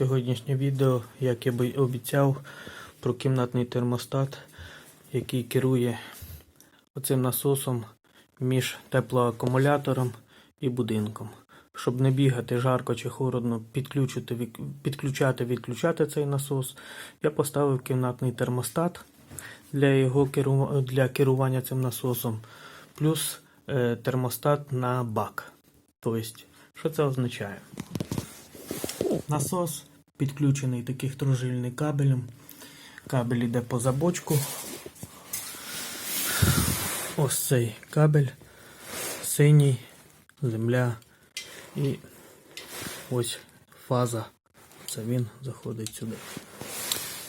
Сьогоднішнє відео, як я би обіцяв, про кімнатний термостат, який керує оцим насосом між теплоакумулятором і будинком. Щоб не бігати жарко чи холодно, підключати, відключати цей насос, я поставив кімнатний термостат для його для керування цим насосом, плюс е, термостат на бак. Тобто, що це означає? Насос підключений таких трожильний кабелем. Кабель йде поза бочку. Ось цей кабель, синій, земля і ось фаза. Це він заходить сюди.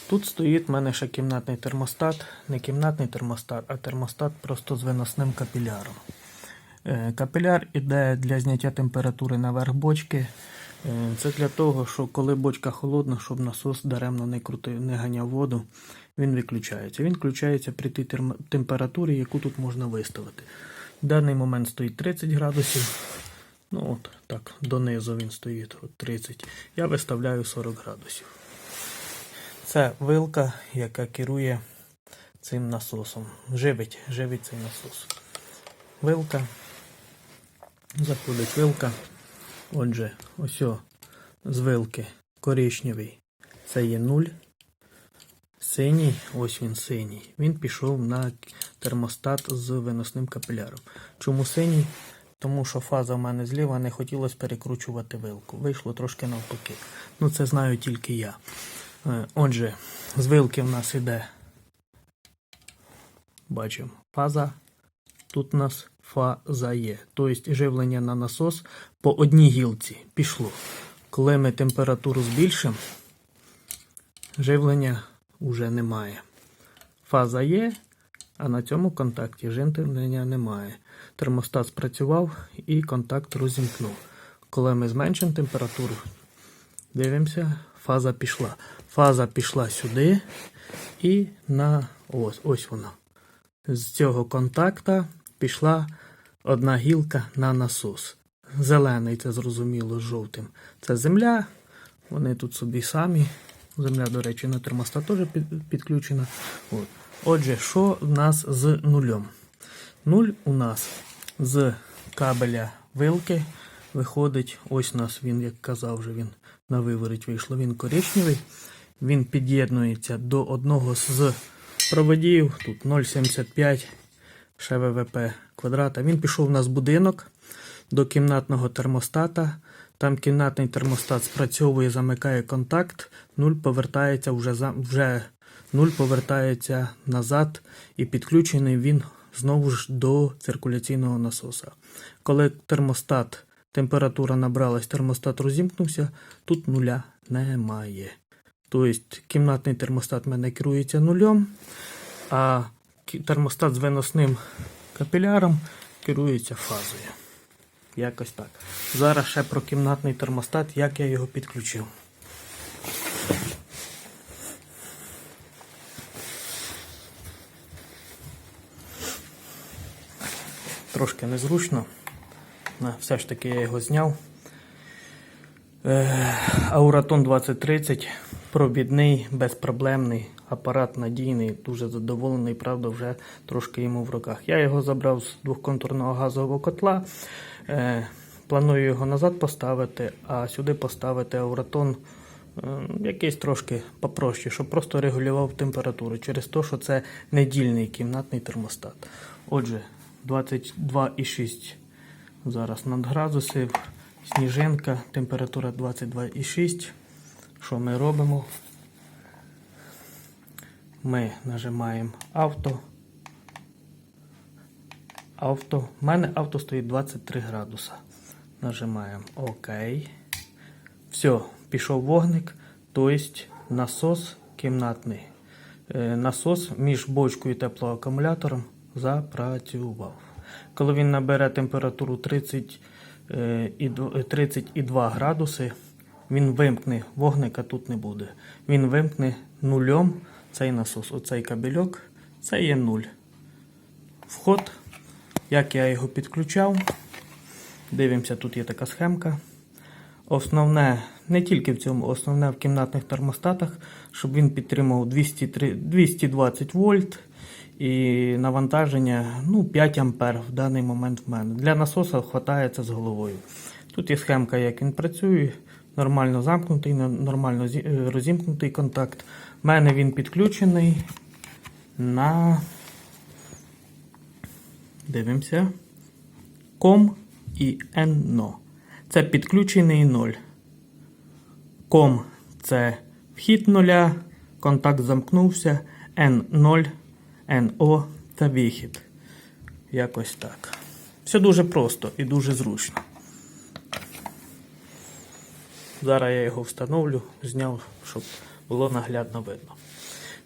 Тут стоїть в мене ще кімнатний термостат. Не кімнатний термостат, а термостат просто з виносним капіляром. Е, Капіляр іде для зняття температури наверх бочки. Е, Це для того, що коли бочка холодна, щоб насос даремно не крутив, не ганяв воду, він виключається. Він включається при тій температурі, яку тут можна виставити. В даний момент стоїть 30 градусів. Ну от так, донизу він стоїть от 30. Я виставляю 40 градусів. Це вилка, яка керує цим насосом. Живить, живить цей насос. Вилка. Заходить вилка. Отже, ось з вилки коричневий. Це є 0. Синій, ось він синій. Він пішов на термостат з виносним капіляром. Чому синій? Тому що фаза в мене зліва не хотілося перекручувати вилку. Вийшло трошки навпаки. Ну це знаю тільки я. Е, Отже, з вилки в нас іде. Бачимо фаза. Тут у нас фаза є. Тобто живлення на насос по одній гілці пішло. Коли ми температуру збільшимо, живлення вже немає. Фаза є, а на цьому контакті живлення немає. Термостат спрацював і контакт розімкнув. Коли ми зменшимо температуру, дивимося, фаза пішла. Фаза пішла сюди і на ось, ось вона. З цього контакта пішла одна гілка на насос. Зелений, це зрозуміло, з жовтим. Це земля. Вони тут собі самі. Земля, до речі, на термостат теж підключена. От. Отже, що в нас з нульом? Нуль у нас з кабеля вилки виходить. Ось у нас він, як казав, вже він на виворить вийшло. Він коричневий. Він під'єднується до одного з проводів. Тут 0,75 ще ВВП квадрата. Він пішов у нас в будинок до кімнатного термостата. Там кімнатний термостат спрацьовує, замикає контакт, нуль повертається вже, за, вже нуль повертається назад і підключений він знову ж до циркуляційного насоса. Коли термостат, температура набралась, термостат розімкнувся, тут нуля немає. Тобто кімнатний термостат в мене керується нульом, а термостат з виносним капіляром керується фазою. Якось так. Зараз ще про кімнатний термостат, як я його підключив. Трошки незручно. Все ж таки я його зняв. Е, Ауратон 2030 пробідний, безпроблемний, апарат надійний, дуже задоволений, правда, вже трошки йому в руках. Я його забрав з двохконтурного газового котла. Е, Планую його назад поставити, а сюди поставити ауратон е, якийсь трошки попроще, щоб просто регулював температуру через те, що це недільний кімнатний термостат. Отже, 22,6 зараз над градусів, сніжинка, температура 22,6. Що ми робимо? Ми нажимаємо авто. Авто. У мене авто стоїть 23 градуса. Нажимаємо ОК. Все, пішов вогник, тобто насос кімнатний. Е, Насос між бочкою і теплоакумулятором запрацював. Коли він набере температуру 30 е, і е, 32 градуси, він вимкне, вогника тут не буде. Він вимкне нульом цей насос. Оцей кабельок, це є нуль. Вход, як я його підключав. Дивимося, тут є така схемка. Основне, не тільки в цьому, основне в кімнатних термостатах, щоб він підтримував 203 220 вольт і навантаження ну, 5 ампер в даний момент в мене. Для насоса вистачає це з головою. Тут є схемка, як він працює. Нормально замкнутий, нормально е, розімкнутий контакт. У мене він підключений на. Дивимося. Ком і НО. Це підключений 0. Ком це вхід нуля, контакт замкнувся, N0, NO це вихід. Якось так. Все дуже просто і дуже зручно. Зараз я його встановлю, зняв, щоб було наглядно видно.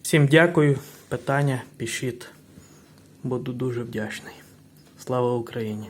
Всім дякую. Питання пишіть. Буду дуже вдячний. Слава Україні!